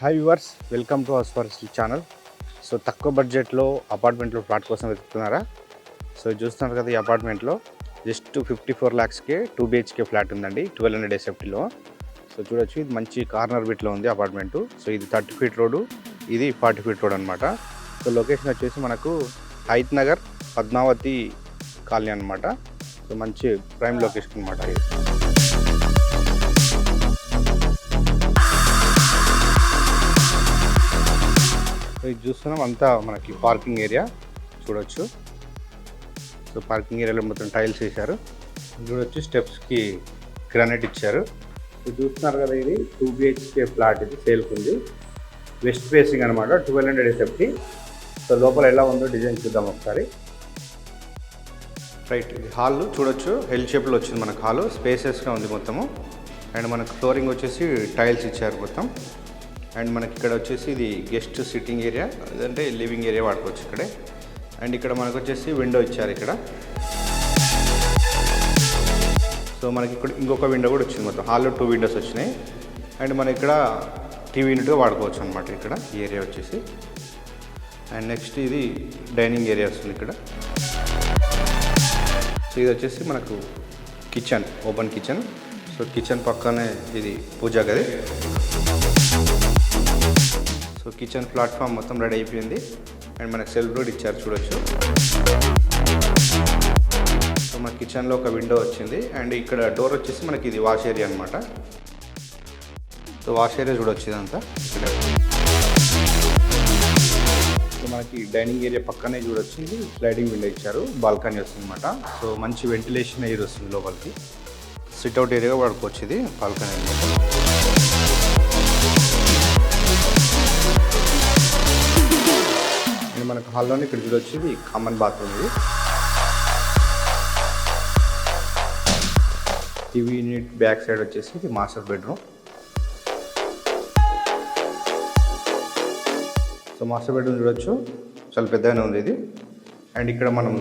Hi viewers welcome to our first channel so తక్కువ బడ్జెట్లో అపార్ట్మెంట్లో ఫ్లాట్ కోసం వెతుకుతున్నారా? సో చూస్తున్నారు కదా ఈ అపార్ట్మెంట్లో జస్ట్ ఫిఫ్టీ ఫోర్ ల్యాక్స్కే టూ బిహెచ్కే ఫ్లాట్ ఉందండి ట్వెల్వ్ హండ్రెడ్ ఎస్ఎఫ్టీలో సో చూడొచ్చు ఇది మంచి కార్నర్ బిట్లో ఉంది అపార్ట్మెంటు సో ఇది థర్టీ ఫీట్ రోడ్డు ఇది ఫార్టీ ఫీట్ రోడ్ అనమాట సో లొకేషన్ వచ్చేసి మనకు హైత్ నగర్ పద్మావతి కాలనీ అనమాట సో మంచి ప్రైమ్ లొకేషన్ అనమాట ఇది. ఇది చూస్తున్నాం. అంతా మనకి పార్కింగ్ ఏరియా చూడొచ్చు. సో పార్కింగ్ ఏరియాలో మొత్తం టైల్స్ వేశారు. చూడొచ్చు స్టెప్స్కి గ్రానైట్ ఇచ్చారు. సో చూస్తున్నారు కదా ఇది టూ బిహెచ్కే ఫ్లాట్ ఇది సేల్కి ఉంది. వెస్ట్ ఫేసింగ్ అనమాట ట్వెల్వ్ హండ్రెడ్ ఎస్ఎఫ్టీ సో లోపల ఎలా ఉందో డిజైన్ చూద్దాం ఒకసారి. రైట్ ఇది హాల్ చూడొచ్చు. ఎల్ షేప్లో వచ్చింది మనకు హాల్. స్పేసెస్గా ఉంది మొత్తము. అండ్ మనకు ఫ్లోరింగ్ వచ్చేసి టైల్స్ ఇచ్చారు మొత్తం. అండ్ మనకి ఇక్కడ వచ్చేసి ఇది గెస్ట్ సిట్టింగ్ ఏరియా లేదంటే లివింగ్ ఏరియా వాడుకోవచ్చు ఇక్కడే. అండ్ ఇక్కడ మనకు వచ్చేసి విండో ఇచ్చారు ఇక్కడ. సో మనకి ఇక్కడ ఇంకొక విండో కూడా వచ్చింది మొత్తం. హాల్లో టూ విండోస్ వచ్చినాయి. అండ్ మనం ఇక్కడ టీవీ యూనిట్గా వాడుకోవచ్చు అనమాట ఇక్కడ ఈ ఏరియా వచ్చేసి. అండ్ నెక్స్ట్ ఇది డైనింగ్ ఏరియా వస్తుంది ఇక్కడ. సో ఇది వచ్చేసి మనకు kitchen open kitchen. So kitchen పక్కనే ఇది పూజా గది. సో కిచెన్ ప్లాట్ఫామ్ మొత్తం రెడీ అయిపోయింది. అండ్ మనకు సెల్ఫ్ రోడ్ ఇచ్చారు చూడొచ్చు. సో మన కిచెన్లో ఒక విండో వచ్చింది. అండ్ ఇక్కడ డోర్ వచ్చేసి మనకి ఇది వాష్ ఏరియా అనమాట సో వాష్ ఏరియా చూడొచ్చు ఇదంతా. ఇక్కడ సో మనకి డైనింగ్ ఏరియా పక్కనే చూడొచ్చింది స్లైడింగ్ విండో ఇచ్చారు. బాల్కనీ వస్తుంది అనమాట సో మంచి వెంటిలేషన్ ఎయిర్ వస్తుంది లోపలికి. సిట్అవుట్ ఏరియా వాడుకోవచ్చు ఇది బాల్కనీ. అనమాట మనకు హాల్లోనే ఇక్కడ చూడొచ్చు ఇది కామన్ బాత్రూమ్ ఇది. టీవీ యూనిట్ బ్యాక్ సైడ్ వచ్చేసి ఇది master bedroom. So master bedroom చూడొచ్చు. చాలా పెద్దగానే ఉంది ఇది. అండ్ ఇక్కడ మనం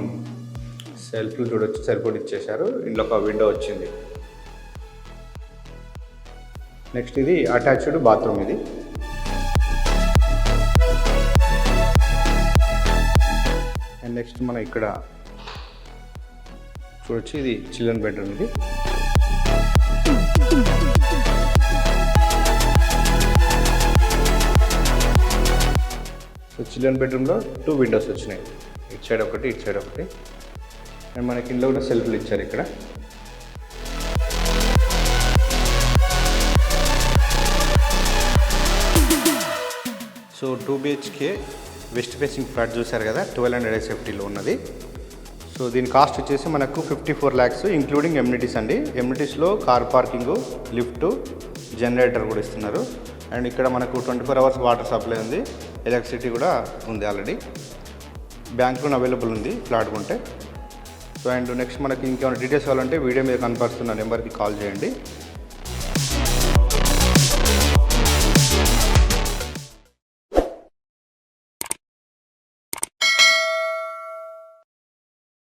సెల్ఫ్లు చూడొచ్చు సెల్ఫ్ కూడా ఇచ్చేశారు. ఇంట్లో ఒక విండో వచ్చింది. నెక్స్ట్ ఇది అటాచ్డ్ బాత్రూమ్ ఇది. అండ్ నెక్స్ట్ మనం ఇక్కడ చూడొచ్చు ఇది చిల్డ్రన్ బెడ్రూమ్ ఇది. సో చిల్డ్రన్ బెడ్రూమ్లో టూ విండోస్ వచ్చినాయి. ఇటు సైడ్ ఒకటి ఇటు సైడ్ ఒకటి. అండ్ మనకి ఇంట్లో కూడా సెల్ఫ్లు ఇచ్చారు ఇక్కడ. So two BHK west facing flat చూశారు కదా ట్వెల్వ్ హండ్రెడ్ ఎస్ఎఫ్టీలో ఉన్నది. సో దీని కాస్ట్ వచ్చేసి మనకు fifty four lakhs including amenities అండి ఎమ్యూనిటీస్లో కార్ పార్కింగ్ లిఫ్ట్ జనరేటర్ కూడా ఇస్తున్నారు. అండ్ ఇక్కడ మనకు twenty four hours water supply ఉంది. ఎలక్ట్రిసిటీ కూడా ఉంది ఆల్రెడీ బ్యాంక్ లోన్ అవైలబుల్ ఉంది ఫ్లాట్ కొంటే. సో అండ్ నెక్స్ట్ మనకి ఇంకేమైనా డీటెయిల్స్ కావాలంటే వీడియో మీద కనపరుస్తున్న నెంబర్కి కాల్ చేయండి.